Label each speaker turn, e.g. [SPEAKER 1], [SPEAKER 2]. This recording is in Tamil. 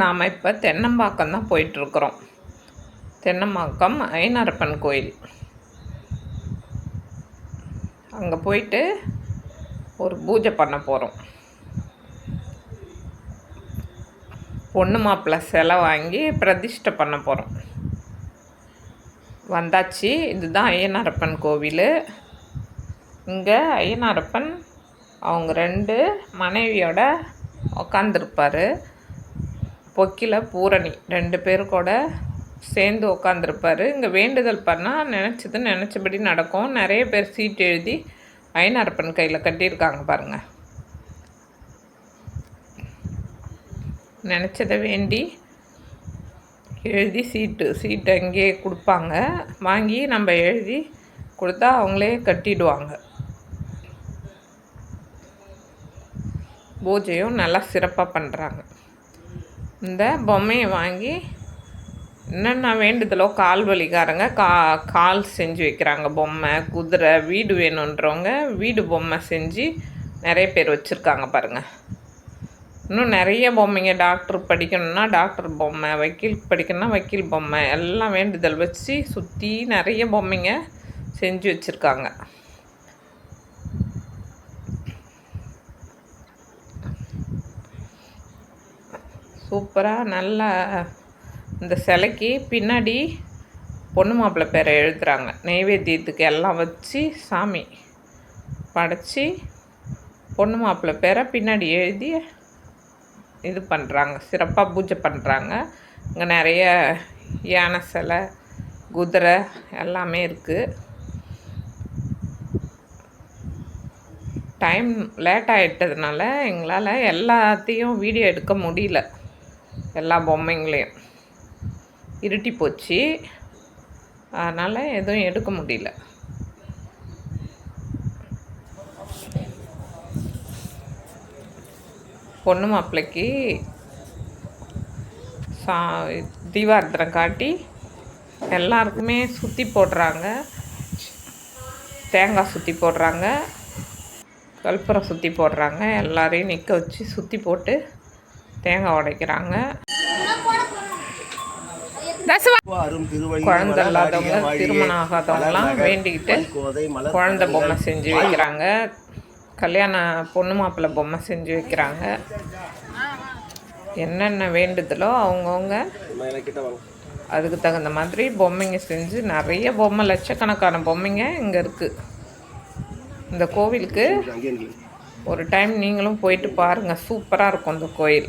[SPEAKER 1] நாம் இப்போ தென்னம்பாக்கம் தான் போயிட்டுருக்குறோம். தென்னம்பாக்கம் ஐனாரப்பன் கோயில். அங்கே போயிட்டு ஒரு பூஜை பண்ண போகிறோம் பொண்ணு மாப்பிள்ளை சிலை வாங்கி பிரதிஷ்டை பண்ண போகிறோம் வந்தாச்சு. இதுதான் ஐயனாரப்பன் கோவில். இங்கே ஐயனாரப்பன் அவங்க ரெண்டு மனைவியோட உக்காந்துருப்பார். பொக்கில பூரணி. ரெண்டு பேரும் கூட சேர்ந்து உக்காந்துருப்பார். இங்கே வேண்டுதல் பண்ணால் நினச்சது நினச்சபடி நடக்கும். நிறைய பேர் சீட் எழுதி ஐநாரப்பன் கையில் கட்டியிருக்காங்க பாருங்கள் நினச்சதை வேண்டி எழுதி சீட்டு சீட்டு அங்கேயே கொடுப்பாங்க. வாங்கி நம்ம எழுதி கொடுத்தா அவங்களே கட்டிடுவாங்க. பூஜையும் நல்லா சிறப்பாக பண்ணுறாங்க இந்த பொம்மையை வாங்கி என்னென்ன வேண்டுதலோ கால் வலிக்காரங்க கா கால் செஞ்சு வைக்கிறாங்க பொம்மை குதிரை வீடு வேணுன்றவங்க வீடு பொம்மை செஞ்சு நிறைய பேர் வச்சுருக்காங்க பாருங்கள் இன்னும் நிறைய பொம்மைங்க டாக்டர் படிக்கணும்னா டாக்டர் பொம்மை வக்கீல் படிக்கணும்னா வக்கீல் பொம்மை எல்லாம் வேண்டுதல் வச்சு சுற்றி நிறைய பொம்மைங்க செஞ்சு வச்சுருக்காங்க. சூப்பராக நல்லா இந்த சிலைக்கு பின்னாடி பொண்ணு மாப்பிள்ளை பேரை எழுதுகிறாங்க நெய்வேத்தியத்துக்கு எல்லாம் வச்சு சாமி படைச்சி பொண்ணு மாப்பிள்ளை பேரை பின்னாடி எழுதி இது பண்ணுறாங்க சிறப்பாக பூஜை பண்ணுறாங்க இங்கே நிறைய யானை சிலை குதிரை எல்லாமே இருக்குது டைம் லேட் ஆகிட்டதுனால எங்களால் எல்லாத்தையும் வீடியோ எடுக்க முடியல. எல்லா பொம்மைங்களையும். இருட்டி போச்சு. அதனால் எதுவும் எடுக்க முடியல. பொண்ணு மாப்பிள்ளைக்கு சா தீபார்த்தனை காட்டி எல்லாருக்குமே சுற்றி போடுறாங்க. தேங்காய் சுற்றி போடுறாங்க. கற்பூரம் சுற்றி போடுறாங்க. எல்லாரையும் நிற்க வச்சு சுற்றி போட்டு தேங்காய் உடைக்கிறாங்க. குழந்த இல்லாதவங்க திருமணம் ஆகாதவங்கலாம் வேண்டிக்கிட்டு குழந்த பொம்மை செஞ்சு வைக்கிறாங்க. கல்யாண பொண்ணு மாப்பிள்ளை பொம்மை செஞ்சு வைக்கிறாங்க. என்னென்ன வேண்டுதலோ அவங்கவுங்க அதுக்கு தகுந்த மாதிரி பொம்மைங்க செஞ்சு நிறைய பொம்மை லட்சக்கணக்கான பொம்மைங்க இங்கே இருக்குது இந்த கோவிலுக்கு ஒரு டைம் நீங்களும் போயிட்டு பாருங்கள் சூப்பராக இருக்கும் அந்த கோயில்.